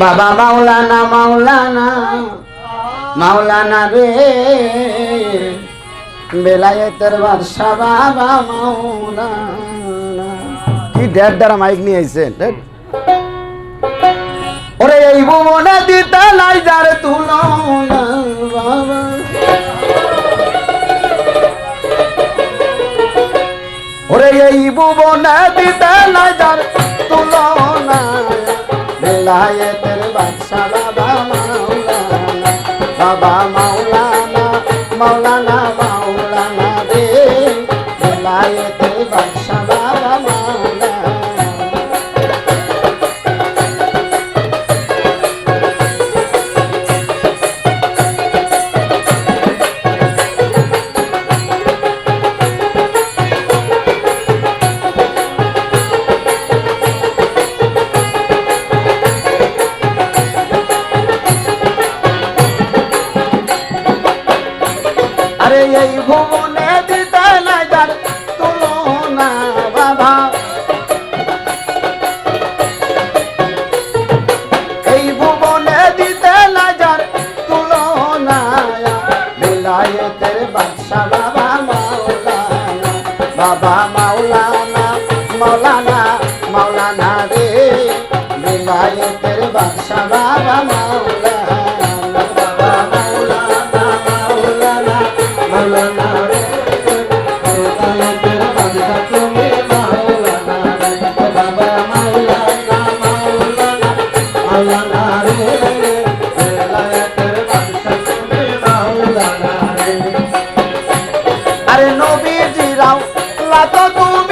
বাবা মাওলানা মাওলানা মাওলানা রে। বেলায়েতের বাদশা বাবা মাওলানা। কি ডেট দ্বারা মাইক নিয়ে আইছেন। ওরে এই ভুবনে দিতে লাই যার তুলনা, বাবা। ওরে এই ভুবনে দিতে লাই যার বাবা এই ভুবনে দিতে না যার তুলনা বাবা এই ভুবনে দিতে না যার তুলনা বিলায়তের বাদশা বাবা মাওলানা, বাবা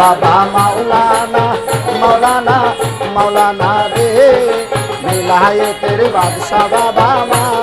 বাবা মাওলানা মাওলানা মাওলানা রে। বিলায়েতের বাদশা বাবা মাওলানা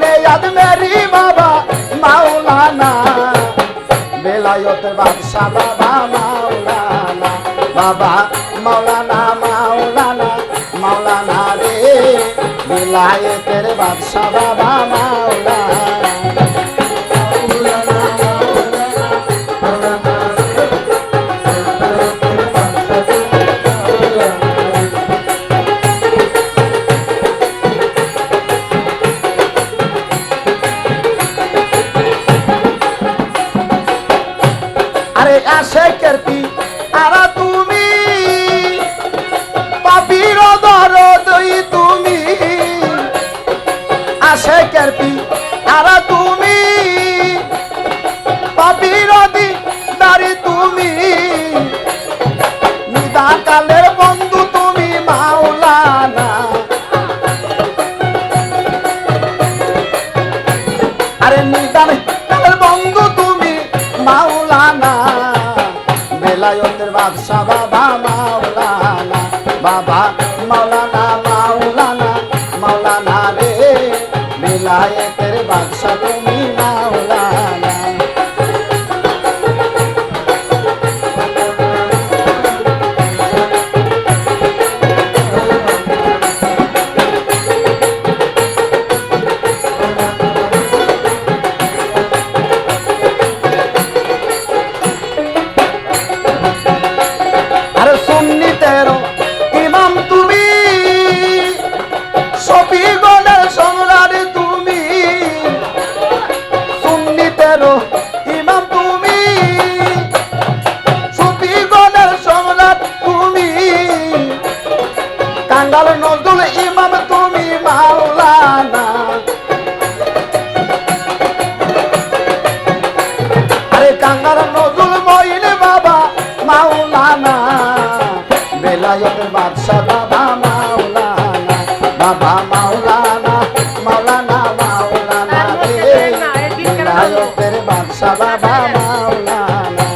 খানদানে ইয়াদ মেরি বাবা, মাওলানা। বেলায়তের বাদশা বাবা, মাওলানা। বাবা, মাওলানা মাওলানা মাওলানা রে। বেলায়তের বাদশা বাবা মাওলানা আরে আসে বেলায়তের বাদশাহ বাবা মাওলানা বাবা বাবা মাওলানা মাওলানা মাওলানা রে। বেলায়তের বাদশাহ বাবা, মাওলানা।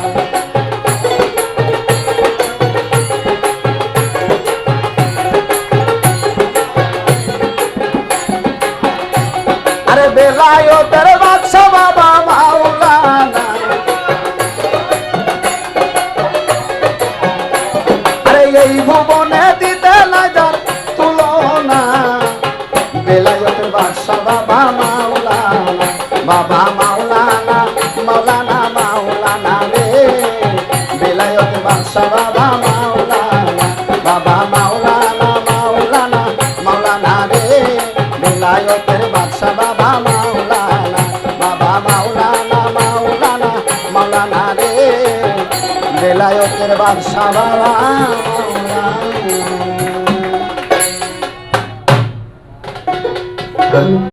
আরে বেলায়তের বাদশাহ বাবা, মাওলানা। আরে এই ভুবনে বাবা মাওলানা বাবা মাওলানা মাওলানা মাওলানা রে। বেলায়তের বাদশাহ বাবা মাওলানা।